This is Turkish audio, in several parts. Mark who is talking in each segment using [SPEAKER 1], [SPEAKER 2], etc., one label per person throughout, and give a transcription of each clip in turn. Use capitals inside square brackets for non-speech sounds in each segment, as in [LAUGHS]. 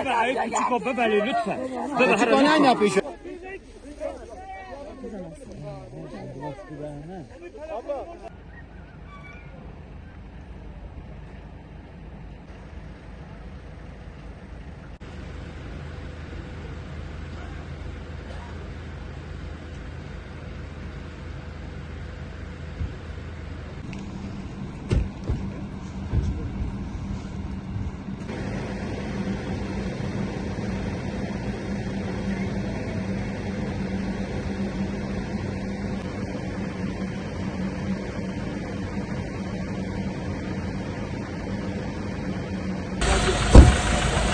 [SPEAKER 1] Bebe ayıp küçük o bebeli lütfen. Bebe
[SPEAKER 2] küçük o ne yapıyor şu?
[SPEAKER 1] Abla.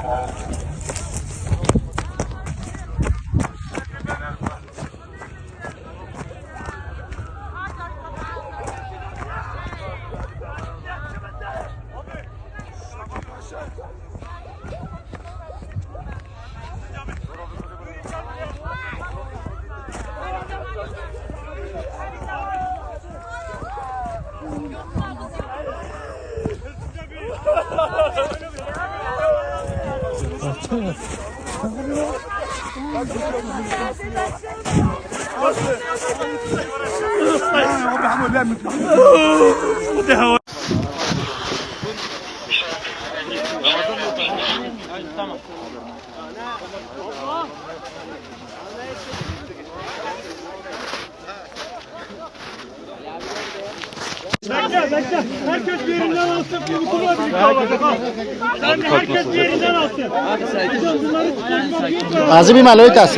[SPEAKER 2] Hızlıca [LAUGHS] bir. Tego sakurego?
[SPEAKER 1] Bekle bekle. Herkes bir yerinden alsın. Bir kutular bir kalacak. Sen herkes bir yerinden alsın. Hocam bunları tutmak
[SPEAKER 2] Azı bir maloytas.